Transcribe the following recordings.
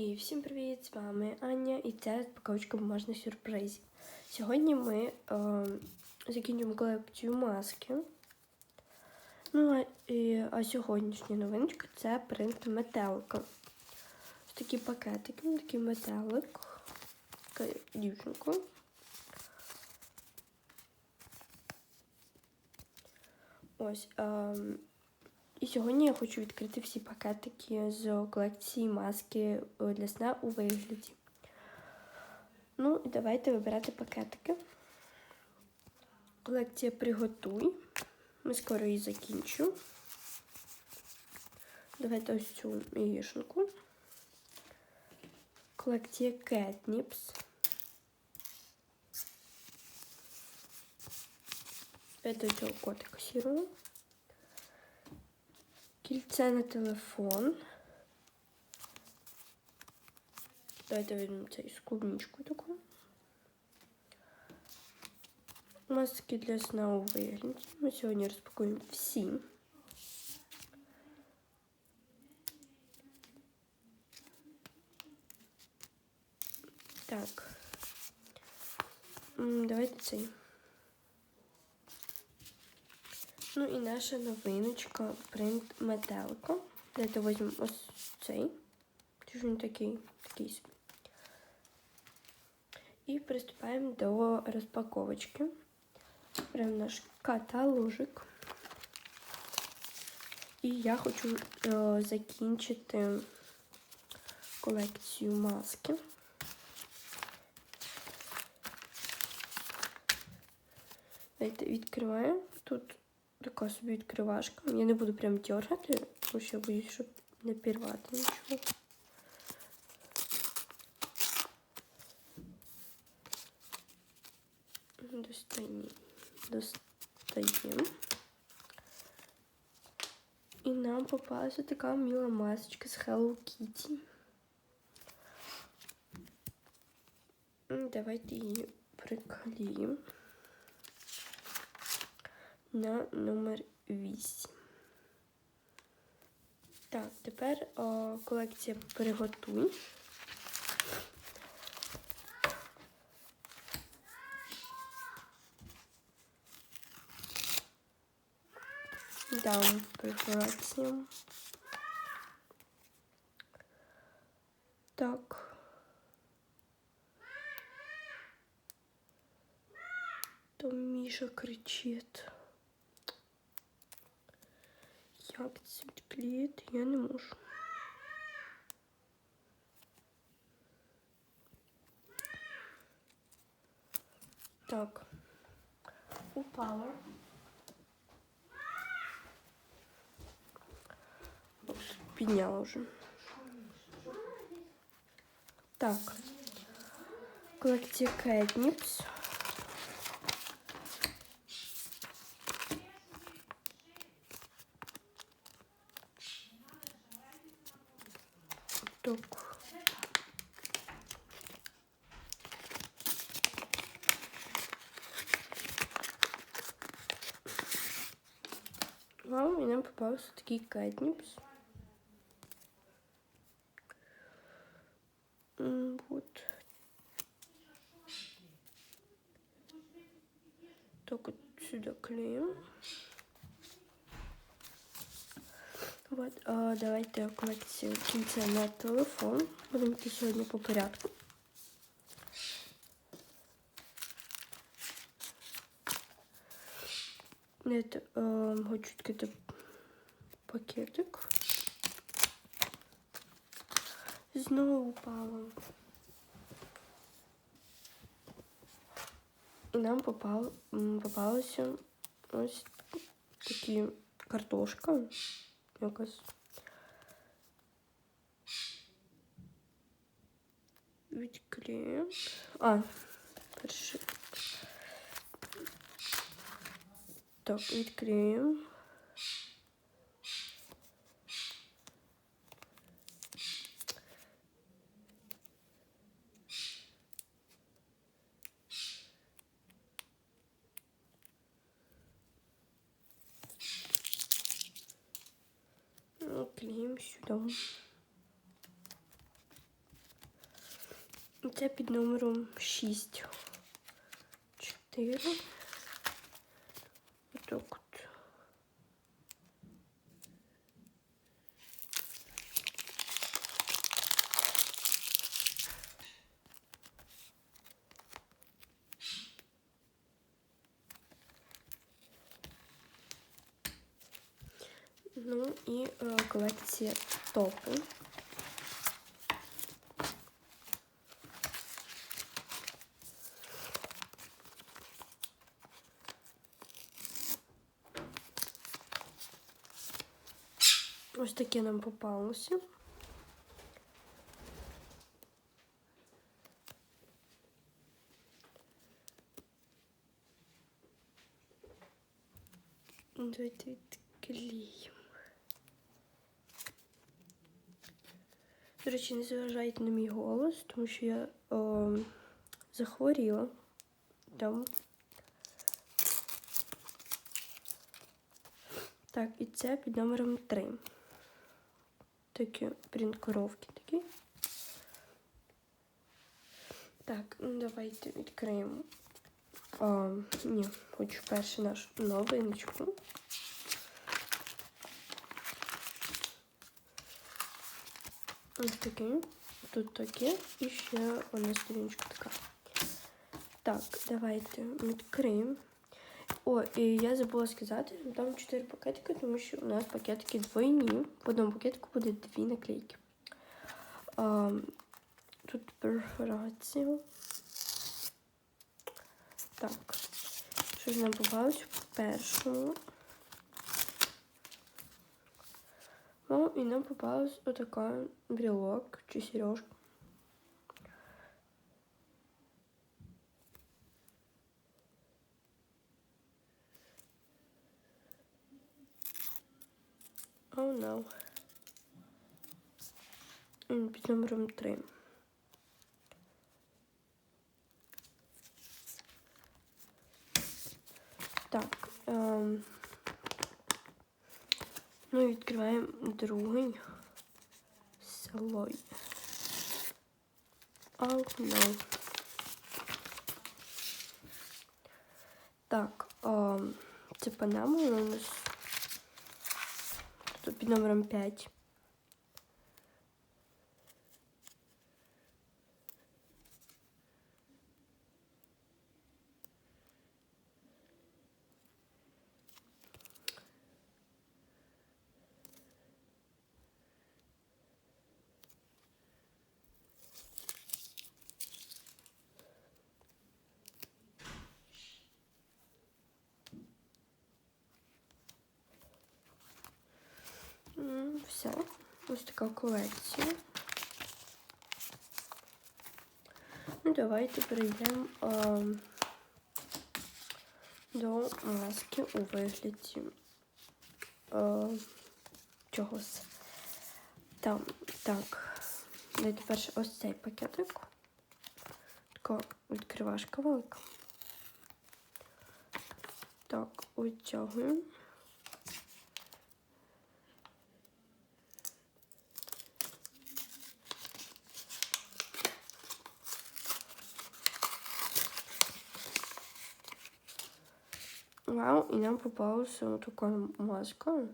І всім привіт! З вами Аня і це розпаковочка бумажних сюрпризів. Сьогодні ми е, закінчимо колекцію маски. Ну, а, і, а сьогоднішня новиночка це принт метелика. Ось такі пакетики, такий метелик, така дівчинка. Ось. Е, і сьогодні я хочу відкрити всі пакетики з колекції маски для сна у вигляді. Ну, і давайте вибирати пакетики. Колекція приготуй. Ми скоро її закінчу. Давайте ось цю яєшенку. Колекція Кетніпс. Давайте цього котика сірого. Кільце на телефон. Давайте візьмемо цей з клубничкою таку. Маски для сна у вигляді. Ми сьогодні розпакуємо всі. Так. Давайте цей. Ну і наша новиночка принт метелка. Давайте візьмемо ось цей. Чи ж він такий, такий. І приступаємо до розпаковочки. Прям наш каталожик. І я хочу е, закінчити колекцію маски. Давайте відкриваємо. Тут така собі відкривашка. Я не буду прям дергати, тому що я боюсь, щоб не пірвати нічого. Достаємо. Достаємо. І нам попалася така мила масочка з Hello Kitty. Давайте її приклеїмо на номер 8. Так, тепер о, колекція приготуй. Дам перфорацію. Так. То Міша кричить. Як це відклеїти? Я не можу. Так. Упала. Підняла вже. Так. Колекція Кетніпс. Вау, і нам попався такий кетніпс. Вот. Так вот сюда клеим. Вот, а, давайте колекцію кільця на телефон. Будемо йти сьогодні по порядку. Это, э, хочу відкрити пакетик. Знову упала. І нам попало, попалося ось такі картошка якась. Відклеїмо. А, перше. Так, відклеїмо. Клеим сюда. Це під номером 6. 4. Ну і е, колекція топи. Ось таке нам попалося. Давайте відклеїмо. До речі, не зважайте на мій голос, тому що я о, захворіла. Там. Так, і це під номером 3. Такі принт коровки такі. Так, ну давайте відкриємо. А, ні, хочу перше нашу новиночку. Ось таке. Тут таке. І ще одна сторіночка така. Так, давайте відкриємо. О, і я забула сказати, там 4 пакетики, тому що у нас пакетики двойні. В одному пакетику буде дві наклейки. А, тут перфорація. Так. Що ж нам попалось в першому? Ну, і нам попалась отака брелок чи сережка. Oh no. Під номером 3. Так. Ем, ну і відкриваємо другий слой. Oh no. Так, о, це панама у нас тут під номером 5. Ось така колекція. Ну, давайте перейдемо до маски у вигляді а, чогось. Там, так. Давайте перше ось цей пакетик. Така відкривашка велика. Так, витягуємо. Вау, і нам попалася така маска.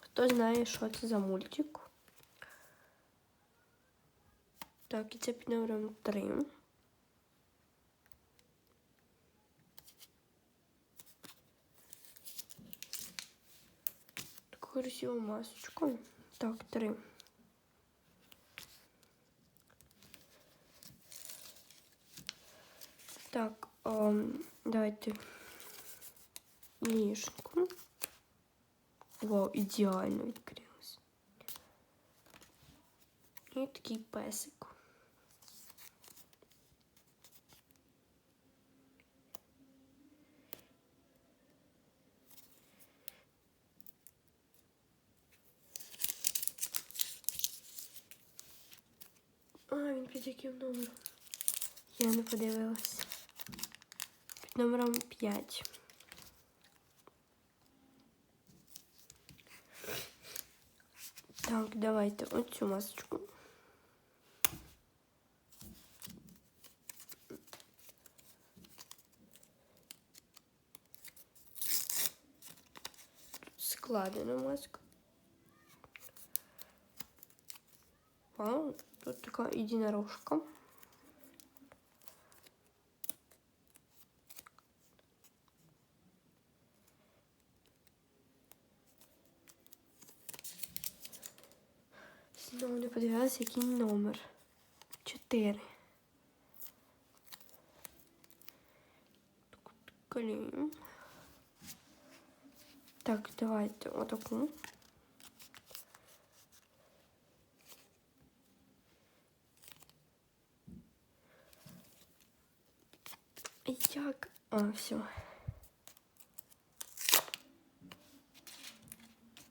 Хто знає, що це за мультик? Так, і це під номером 3. Таку красиву масочку. Так, 3. Так, ем, давайте ніжку. Вау, ідеально відкрилось. І такий песик. А, він під яким номером? Я не подивилась. Під номером 5. Так, давайте оцю масочку. Складена маска. Вау, тут такая единорожка. Не подивилася, який номер. Чотири. Клеїмо. Так, давайте отаку. Як? А, все.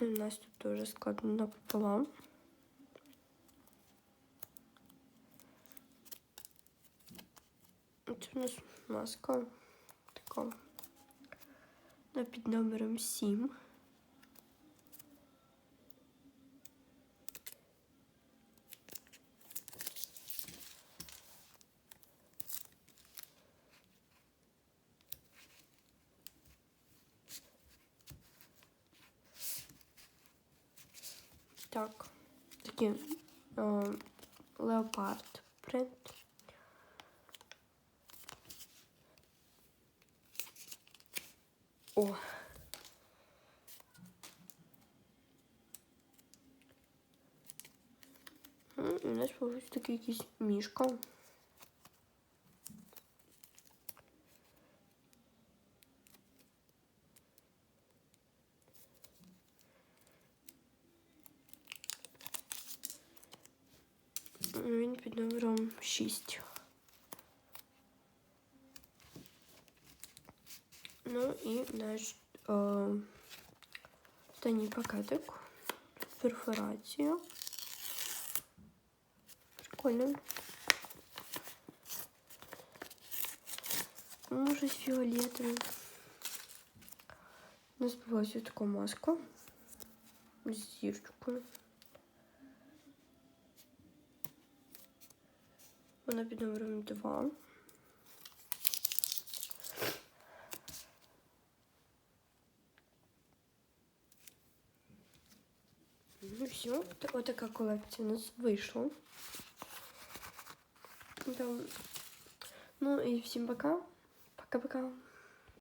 У нас тут тоже складно напополам. Це у нас маска така на під номером 7. Так, такий е, леопард принт. О. У нас получится такий якийсь мішка. Він під номером 6. Ну і наш е, останній пакетик. Перфорація. Прикольно. Може з фіолетовим. У нас була ось така маска з зірчикою. Вона під номером 2. Вот такая коллекция у нас. Да. Ну и всем пока. Пока-пока.